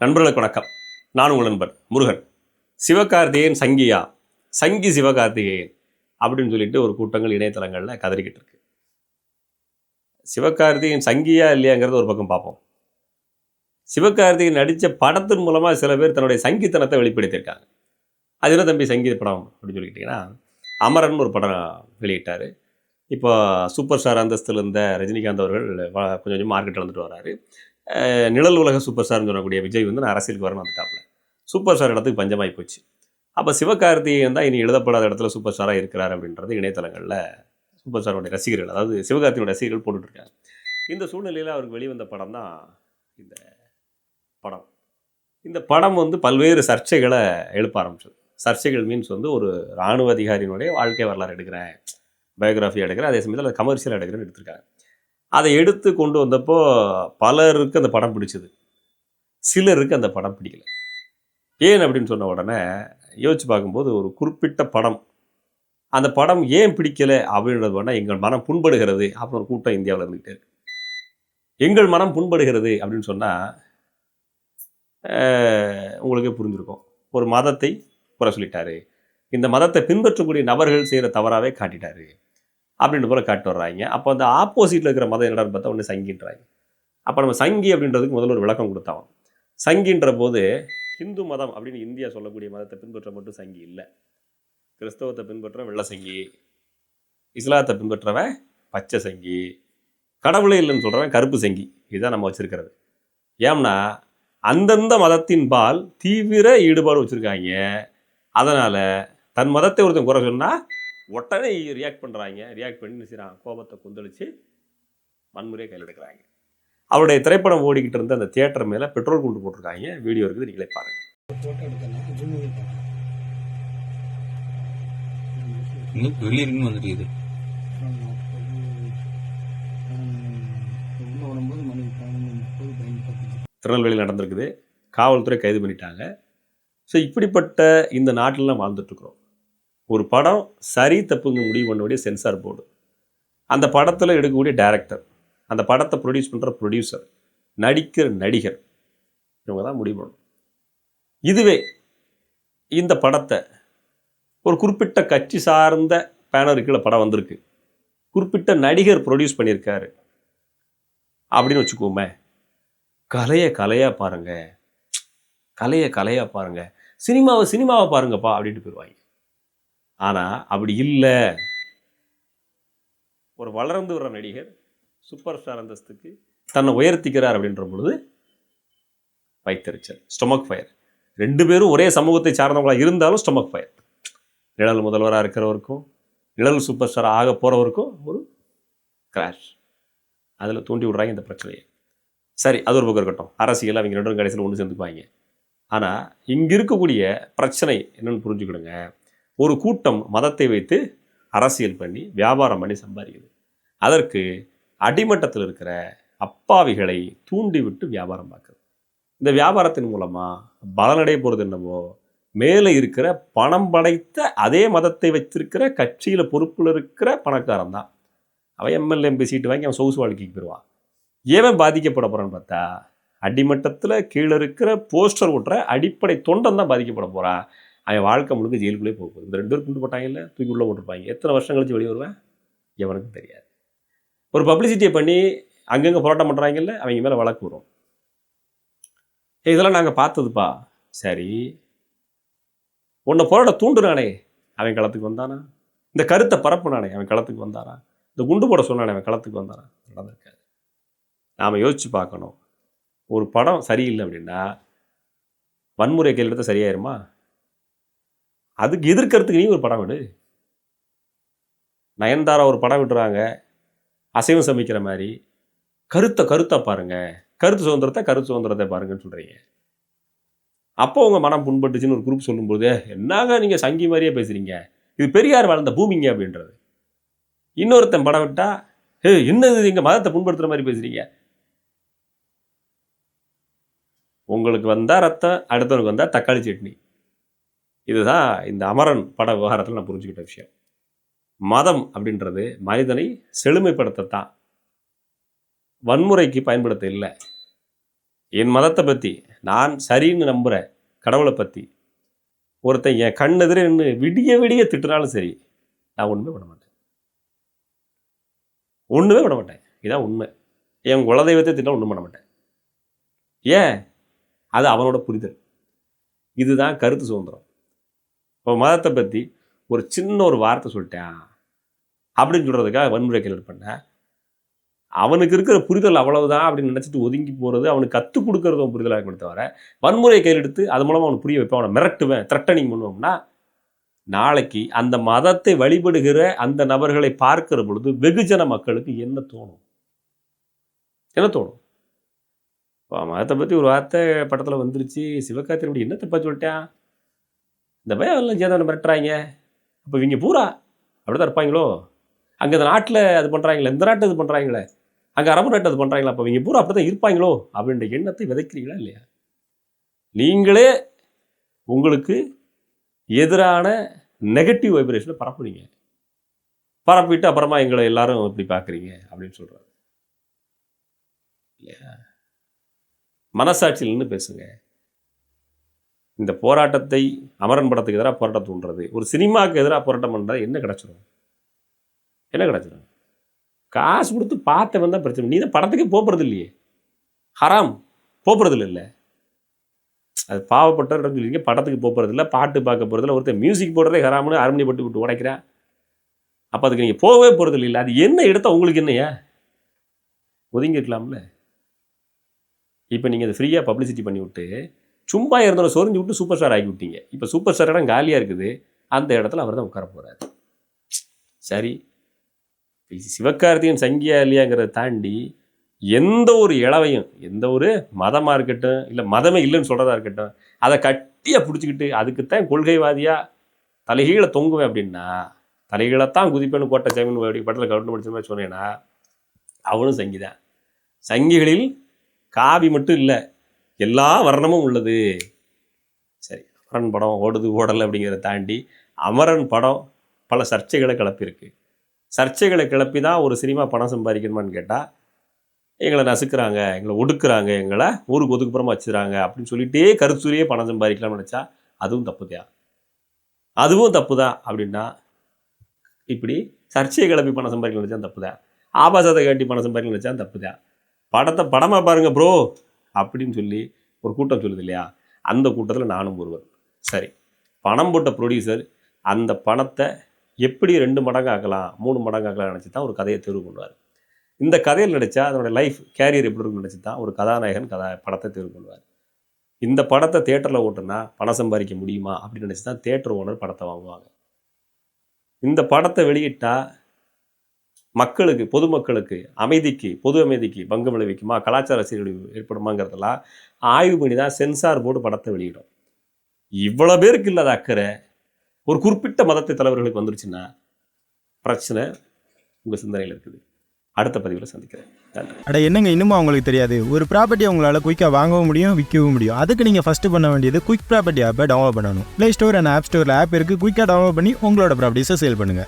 நண்பர்களுக்கு வணக்கம். நான் உங்கள் நண்பன் முருகன். சிவகார்த்திகேயன் சங்கியா. சங்கி சிவகார்த்திகேயன் அப்படின்னு சொல்லிட்டு ஒரு கூட்டங்கள் இணையதளங்களில் கதறிக்கிட்டு இருக்கு. சிவகார்த்திகேயன் சங்கியா இல்லையாங்கிறத ஒரு பக்கம் பார்ப்போம். சிவகார்த்திகேயன் நடித்த படத்தின் மூலமாக சில பேர் தன்னுடைய சங்கித்தனத்தை வெளிப்படுத்தியிருக்காங்க. அது என்ன தம்பி சங்கீத படம் அப்படின்னு சொல்லிக்கிட்டிங்கன்னா அமரன் ஒரு படம் வெளியிட்டார். இப்போ சூப்பர் ஸ்டார் அந்தஸ்தில் இருந்த ரஜினிகாந்த் அவர்கள் கொஞ்சம் கொஞ்சம் மார்க்கெட் வந்துட்டு வராரு. நிழல் உலக சூப்பர் ஸ்டார்னு சொல்லக்கூடிய விஜய் வந்து நான் அரசியலுக்கு வரணும் வந்துட்டாப்புல. சூப்பர் ஸ்டார் இடத்துக்கு பஞ்சமாகி போச்சு. அப்போ சிவகார்த்திகேயன் தான் இனி எழுதப்படாத இடத்துல சூப்பர் ஸ்டாராக இருக்கிறார் அப்படின்றது இணையதளங்களில் சூப்பர் ஸ்டாரோடைய ரசிகர்கள் அதாவது சிவகார்த்தியோட ரசிகர்கள் போட்டுட்ருக்காங்க. இந்த சூழ்நிலையில் அவருக்கு வெளிவந்த படம் தான் இந்த படம். இந்த படம் வந்து பல்வேறு சர்ச்சைகளை எழுப்ப ஆரம்பிச்சது. சர்ச்சைகள் மீன்ஸ் வந்து ஒரு இராணுவ அதிகாரியினுடைய வாழ்க்கை வரலாறு எடுக்கிறேன் பயோகிராஃபி எடுக்கிறேன் அதே சமயத்தில் கமர்ஷியல் எடுக்கிறேன்னு எடுத்திருக்காங்க. அதை எடுத்து கொண்டு வந்தப்போ பலருக்கு அந்த படம் பிடிச்சது. சிலருக்கு அந்த படம் பிடிக்கல. ஏன் அப்படின்னு சொன்ன உடனே யோசிச்சு பார்க்கும்போது ஒரு குறிப்பிட்ட படம். அந்த படம் ஏன் பிடிக்கல அப்படின்றது வேணால் எங்கள் மனம் புண்படுகிறது அப்படின்னு ஒரு கூட்டம் இந்தியாவில் இருந்துகிட்டே இருக்கு. எங்கள் மனம் புண்படுகிறது அப்படின்னு சொன்னால் உங்களுக்கே புரிஞ்சிருக்கும். ஒரு மதத்தை குறை சொல்லிட்டாரு. இந்த மதத்தை பின்பற்றக்கூடிய நபர்கள் செய்கிற தவறாகவே காட்டிட்டாரு. அப்படின்ற போல காட்டு வர்றாங்க. அப்போ அந்த ஆப்போசிட்டில் இருக்கிற மதம் என்னடான்னு பார்த்தா ஒன்று சங்கின்றாங்க. அப்போ நம்ம சங்கி அப்படின்றதுக்கு முதல்ல ஒரு விளக்கம் கொடுத்தாங்க சங்கின்ற போது ஹிந்து மதம் அப்படின்னு இந்தியா சொல்லக்கூடிய மதத்தை பின்பற்ற மட்டும் சங்கி இல்லை. கிறிஸ்தவத்தை பின்பற்ற வெள்ள சங்கி இஸ்லாத்தை பின்பற்றவன் பச்சை சங்கி கடவுளே இல்லைன்னு சொல்கிறவன் கருப்பு சங்கி. இதுதான் நம்ம வச்சுருக்கிறது. ஏம்னா அந்தந்த மதத்தின் பால் தீவிர ஈடுபாடு வச்சுருக்காங்க. அதனால் தன் மதத்தை ஒருத்தன் குறை சொன்னால் உடனே ரியாக்ட் பண்ணுறாங்க ரியாக்ட் பண்ணி செய்றான் கோபத்தை கொந்தளிச்சு வன்முறையை கையில் எடுக்கிறாங்க. அவருடைய திரைப்படம் ஓடிக்கிட்டு இருந்த அந்த தியேட்டர் மேலே பெட்ரோல் குண்டு போட்டிருக்காங்க. வீடியோ இருக்குது நீங்களே பாருங்கள் ஃபோட்டோ எடுக்கணும் ஜூம் பண்ணி பாருங்க. இன்னும் வெளியே இருக்குன்னு வந்துட்டு இது ஆமா, அது, ஆஹ், உள்ள வரும்போது மணி பதினொன்று முப்பது பதினொன்று பத்து திருநெல்வேலியில் நடந்திருக்குது. காவல்துறை கைது பண்ணிட்டாங்க. ஸோ இப்படிப்பட்ட இந்த நாட்டிலலாம் வாழ்ந்துட்டுருக்குறோம் ஒரு படம் சரி தப்புங்க முடிவு பண்ணக்கூடிய சென்சார் போர்டு. அந்த படத்தில் எடுக்கக்கூடிய டேரக்டர் அந்த படத்தை ப்ரொடியூஸ் பண்ணுற ப்ரொடியூசர் நடிக்கிற நடிகர் இவங்க தான் முடிவு பண்ணணும். இதுவே இந்த படத்தை ஒரு குறிப்பிட்ட கட்சி சார்ந்த பேனர் கீழே படம் வந்திருக்கு. குறிப்பிட்ட நடிகர் ப்ரொடியூஸ் பண்ணியிருக்காரு. அப்படின்னு வச்சுக்கோமே கலையை கலையாக பாருங்கள் கலையை கலையாக பாருங்கள் சினிமாவை சினிமாவை பாருங்கப்பா அப்படின்ட்டு போயிடுவாங்க. ஆனால் அப்படி இல்லை. ஒரு வளர்ந்து வர நடிகர் சூப்பர் ஸ்டார் அந்தஸ்துக்கு தன்னை உயர்த்திக்கிறார் அப்படின்ற பொழுது வைத்தறிச்சல் ஸ்டொமக் ஃபயர் ரெண்டு பேரும் ஒரே சமூகத்தை சார்ந்தவங்களாக இருந்தாலும் ஸ்டொமக் ஃபயர் நிழல் முதல்வராக இருக்கிறவருக்கும் நிழல் சூப்பர் ஸ்டார் ஆக போகிறவருக்கும் ஒரு கிராஷ் அதில் தூண்டி விடுறாங்க இந்த பிரச்சனையை. சரி அது ஒரு பக்கம் இருக்கட்டும். அரசியல் அவங்க ரெண்டும் கடைசியில் ஒன்று சேர்ந்துக்குவாங்க. ஆனால் இங்கே இருக்கக்கூடிய பிரச்சனை என்னென்னு புரிஞ்சுக்கிடுங்க. ஒரு கூட்டம் மதத்தை வைத்து அரசியல் பண்ணி வியாபாரம் பண்ணி சம்பாதிக்குது. அதற்கு அடிமட்டத்தில் இருக்கிற அப்பாவிகளை தூண்டிவிட்டு வியாபாரம் பார்க்குது. இந்த வியாபாரத்தின் மூலமாக பலனடைய போகிறது என்னவோ மேலே இருக்கிற பணம் படைத்த அதே மதத்தை வச்சிருக்கிற கட்சியில் பொறுப்பில் இருக்கிற பணக்காரன் தான். அவன் எம்எல்ஏ எம்பி சீட்டு வாங்கி அவன் சொகுசு வாழ்க்கைக்கு போயிடுவான். ஏன் பாதிக்கப்பட போகிறான்னு பார்த்தா அடிமட்டத்தில் கீழே இருக்கிற போஸ்டர் ஓட்டுற அடிப்படை தொண்டன் தான் பாதிக்கப்பட போகிறான் அவன் வாழ்க்கை முழுக்க ஜெயிலுக்குள்ளே போக போகுது. இந்த ரெண்டு பேரும் கொண்டு போட்டாங்கல்ல தூக்கி உள்ளே போட்டிருப்பாங்க. எத்தனை வருஷம் கழிச்சு வெளியே வருவேன்? எவனுக்கும் தெரியாது. ஒரு பப்ளிசிட்டியை பண்ணி அங்கங்கே போராட்டம் பண்ணுறாங்கல்ல அவங்க மேலே வழக்கு வரும். இதெல்லாம் நாங்கள் பார்த்ததுப்பா. சரி. உன்னை போராட்ட தூண்டுனானே அவன் களத்துக்கு வந்தானா? இந்த கருத்தை பரப்புனானே. அவன் களத்துக்கு வந்தானா இந்த குண்டு போட சொன்னானே. அவன் களத்துக்கு வந்தானா நடந்திருக்காது நாம் யோசிச்சு பார்க்கணும். ஒரு படம் சரியில்லை அப்படின்னா வன்முறை கையில் எடுத்தால் சரியாயிருமா? அதுக்கு எதிர்க்கிறதுக்கு நீ ஒரு படம் விடு. நயன்தாரா ஒரு படம் விடுறாங்க. அசைவம் சமைக்கிற மாதிரி. கருத்தை கருத்தை பாருங்கள் கருத்து சுதந்திரத்தை கருத்து சுதந்திரத்தை பாருங்கன்னு சொல்கிறீங்க அப்போ உங்கள் மனம் புண்பட்டுச்சுன்னு ஒரு குரூப் சொல்லும்போது என்னங்க நீங்கள் சங்கி மாதிரியே பேசுகிறீங்க இது பெரியார் வளர்ந்த பூமிங்க அப்படின்றது. இன்னொருத்தன் படம் விட்டா ஏ என்னது எங்கள் மதத்தை புண்படுத்துகிற மாதிரி பேசுகிறீங்க உங்களுக்கு வந்தால் ரத்தம் அடுத்தவனுக்கு வந்தால் தக்காளி சட்னி. இதுதான் இந்த அமரன் பட விவகாரத்தில் நான் புரிஞ்சுக்கிட்ட விஷயம். மதம் அப்படின்றது மனிதனை செழுமைப்படுத்தத்தான். வன்முறைக்கு பயன்படுத்த இல்லை. என் மதத்தை பற்றி நான் சரின்னு நம்புகிறேன் கடவுளை பற்றி ஒருத்தன் என் கண்ணெதிரே நின்று விடிய விடிய திட்டுனாலும் சரி நான் ஒன்றுமே பண்ண மாட்டேன். ஒன்றுமே பண்ண மாட்டேன். இதான் உண்மை. என் குலதெய்வத்தை திட்டம் ஒன்றும் பண்ண மாட்டேன். ஏன்? அது அவனோட புரிதல். இதுதான் கருத்து சுதந்திரம். இப்போ மதத்தை பற்றி ஒரு சின்ன ஒரு வார்த்தை சொல்லிட்டேன். அப்படின்னு சொல்கிறதுக்காக வன்முறை கையில் பண்ணேன் அவனுக்கு இருக்கிற புரிதல் அவ்வளவுதான் அப்படின்னு நினச்சிட்டு ஒதுங்கி போகிறது அவனுக்கு கற்றுக் கொடுக்கறது அவன் புரிதலாக இருக்குமே தவிர வன்முறையை கையெழுத்து அது மூலமாக அவனை புரிய வைப்பேன். அவனை மிரட்டுவேன் த்ரெட்டனிங் பண்ணுவோம்னா நாளைக்கு அந்த மதத்தை வழிபடுகிற அந்த நபர்களை பார்க்கிற பொழுது வெகுஜன மக்களுக்கு என்ன தோணும்? என்ன தோணும்? இப்போ மதத்தை பற்றி ஒரு வார்த்தை படத்தில் வந்துருச்சு. சிவகார்த்திகனுடைய என்ன தப்பா சொல்லிட்டான்? இந்த பயம் எல்லாம் சேதவனை மிரட்டுறாங்க? அப்போ இவங்க பூரா அப்படி தான் இருப்பாங்களோ? அங்கே இந்த நாட்டில் அது பண்ணுறாங்களே இந்த நாட்டு இது பண்ணுறாங்களே அங்கே அரபு நாட்டு அது பண்ணுறாங்களா அப்போ இவங்க பூரா அப்படி தான் இருப்பாங்களோ? அப்படின்ற எண்ணத்தை விதைக்கிறீங்களா இல்லையா? நீங்களே உங்களுக்கு எதிரான நெகட்டிவ் வைப்ரேஷனை பரப்புறீங்க பரப்பிட்டு அப்புறமா எங்களை எல்லாரும் இப்படி பார்க்குறீங்க அப்படின்னு சொல்கிறாரு இல்லையா? மனசாட்சியில் நின்று பேசுங்க. இந்த போராட்டத்தை அமரன் படத்துக்கு எதிராக போராட்டம் தூண்டுறது. ஒரு சினிமாவுக்கு எதிராக போராட்டம் பண்ணுறது என்ன கிடச்சிடும் என்ன கிடச்சிடும் காசு கொடுத்து பார்த்தவன் தான் பிரச்சனை. நீ தான் படத்துக்கே போகிறது இல்லையே. ஹராம். போகிறது இல்லை அது பாவப்பட்டவர் சொல்லிங்க படத்துக்கு போகிறது இல்லை. பாட்டு பார்க்க போகிறது இல்லை ஒருத்தர் மியூசிக் போடுறதே ஹராம்னு அருமணி பட்டு விட்டு உடைக்கிறா. அப்போ அதுக்கு நீங்கள் போகவே போகிறது இல்லை அது என்ன எடுத்தால் உங்களுக்கு என்னையா? ஒதுங்கி இருக்கலாம்ல. இப்போ நீங்கள் அதை ஃப்ரீயாக பப்ளிசிட்டி பண்ணி விட்டு சும்மா இருந்தவரை சொரிஞ்சு விட்டு சூப்பர் ஸ்டார் ஆக்கி விட்டீங்க. இப்போ சூப்பர் ஸ்டார் இடம் காலியாக இருக்குது. அந்த இடத்துல அவர் தான் உட்கார போகிறாரு சரி. இப்ப சங்கியா இல்லையாங்கிறத தாண்டி எந்த ஒரு இளவையும் எந்த ஒரு மதமாக இருக்கட்டும் இல்லை மதமே இல்லைன்னு சொல்கிறதா இருக்கட்டும் அதை கட்டியாக பிடிச்சிக்கிட்டு அதுக்குத்தான் கொள்கைவாதியாக தலைகீழே தொங்குவேன் அப்படின்னா தலைகீழத்தான் குதிப்பேன்னு கோட்டை சைமன் அப்படி படத்தில் கவுண்ட் படிச்ச மாதிரி சொன்னேன்னா அவனும் சங்கிதான். சங்கிகளில் காவி மட்டும் இல்லை. எல்லா வர்ணமும் உள்ளது. சரி அமரன் படம் ஓடுது ஓடலை அப்படிங்கிறத தாண்டி அமரன் படம் பல சர்ச்சைகளை கிளப்பியிருக்கு. சர்ச்சைகளை கிளப்பி தான் ஒரு சினிமா பணம் சம்பாதிக்கணுமான்னு கேட்டால் எங்களை நசுக்கிறாங்க எங்களை ஒடுக்குறாங்க எங்களை ஊருக்கு ஒதுக்குப்புறமா வச்சுறாங்க அப்படின்னு சொல்லிட்டே கருத்துரையே பணம் சம்பாதிக்கலாம்னு நினச்சா அதுவும் தப்பு தான் அதுவும் தப்பு தான் அப்படின்னா இப்படி சர்ச்சையை கிளப்பி பணம் சம்பாதிக்கணும்னு நினச்சா தப்பு தான் ஆபாசத்தை காட்டி பணம் சம்பாதிக்கணும்னு நினச்சா தப்பு தான் படத்தை படமாக பாருங்கள் ப்ரோ அப்படின்னு சொல்லி ஒரு கூட்டம் சொல்லுது இல்லையா? அந்த கூட்டத்தில் நானும் ஒருவர் சரி. பணம் போட்ட ப்ரொடியூசர் அந்த பணத்தை எப்படி ரெண்டு மடங்கு ஆக்கலாம் மூணு மடங்கு ஆக்கலாம் நினச்சி தான் ஒரு கதையை தேர்வு பண்ணுவார். இந்த கதையில் நடித்தா அதனோட லைஃப் கேரியர் எப்படி இருக்குன்னு நினச்சி தான் ஒரு கதாநாயகன் கதா படத்தை தேர்வு பண்ணுவார். இந்த படத்தை தேட்டரில் ஓட்டுனா பணம் சம்பாதிக்க முடியுமா அப்படின்னு நினச்சி தான் தேட்டர் ஓனர் படத்தை வாங்குவாங்க. இந்த படத்தை வெளியிட்டால் மக்களுக்கு பொதுமக்களுக்கு அமைதிக்கு பொது அமைதிக்கு பங்கம் விளைவிக்குமா? கலாச்சார சீரழிவு ஏற்படுமாங்கிறதெல்லாம் ஆய்வு பண்ணி தான் சென்சார் போர்டு படத்தை வெளியிடும். இவ்வளோ பேருக்கு இல்லாத அக்கறை. ஒரு குறிப்பிட்ட மதத்தை தலைவர்களுக்கு வந்துருச்சுன்னா பிரச்சனை உங்கள் சிந்தனையில் இருக்குது. அடுத்த பதிவில் சந்திக்கிறேன். நன்றி. அட என்னங்க இன்னும் அவங்களுக்கு தெரியாது? ஒரு ப்ராப்பர்ட்டி உங்களால் குயிக்காக வாங்கவும் முடியும் விற்கவும் முடியும். அதுக்கு நீங்கள் ஃபஸ்ட்டு பண்ண வேண்டியது குயிக் ப்ராப்பர்ட்டி ஆப்பை டவுன்லோட் பண்ணணும். ப்ளே ஸ்டோர் அண்ட் ஆப் ஸ்டோரில் ஆப் இருக்குது குயிக்காக டவுன்லோட் பண்ணி உங்களோட ப்ராப்பர்ட்டிஸை சேல் பண்ணுங்கள்